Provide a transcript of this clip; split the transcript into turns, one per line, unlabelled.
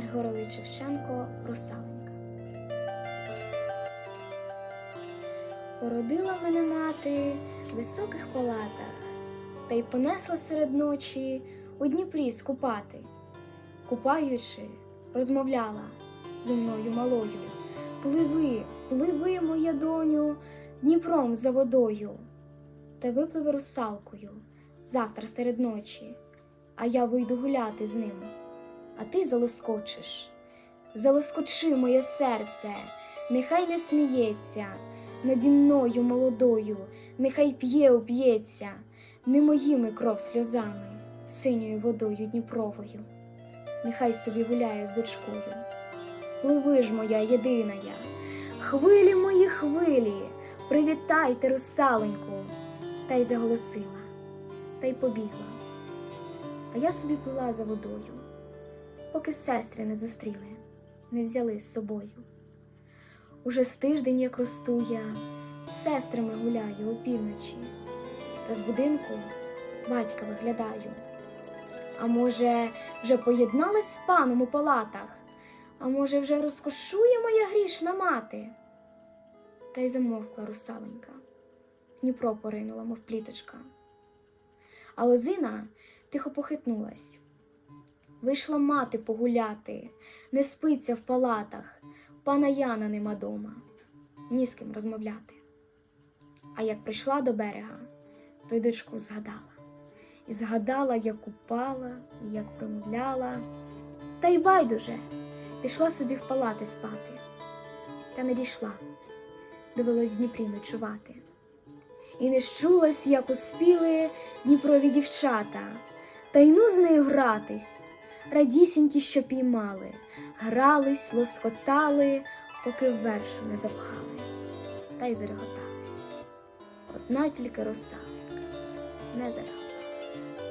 Григорович Шевченко Русаленька. Породила мене мати в високих палатах, та й понесла серед ночі у Дніпрі скупати. Купаючи, розмовляла зі мною малою. Пливи, пливи, моя доню, Дніпром за водою. Та випливе русалкою завтра серед ночі, а я вийду гуляти з ним, а ти залоскочиш. Залоскочи моє серце, нехай не сміється, наді мною молодою, нехай п'є уп'ється, не моїми кров сльозами, синьою водою Дніпровою. Нехай собі гуляє з дочкою. Пливи ж моя єдина я, хвилі мої хвилі, привітайте русаленьку, та й заголосила, та й побігла. А я собі плила за водою, поки сестри не зустріли, не взяли з собою. Уже з тиждень, як росту я, з сестрами гуляю опівночі, та з будинку батька виглядаю. А може, вже поєдналась з паном у палатах, а може, вже розкошує моя грішна мати. Та й замовкла русаленька, Дніпро поринула, мов пліточка. А лозина тихо похитнулась. Вийшла мати погуляти, не спиться в палатах, пана Яна нема дома, ні з ким розмовляти. А як прийшла до берега, то й дочку згадала. І згадала, як упала, і як промовляла, та й байдуже пішла собі в палати спати, та не дійшла, довелось Дніпрі ночувати. І не щулась, як успіли Дніпрові дівчата, та й ну з нею гратись, радісінькі, що піймали, грались, лоскотали, поки вершу не запхали, та й зареготались. Одна тільки русалка не зареготала.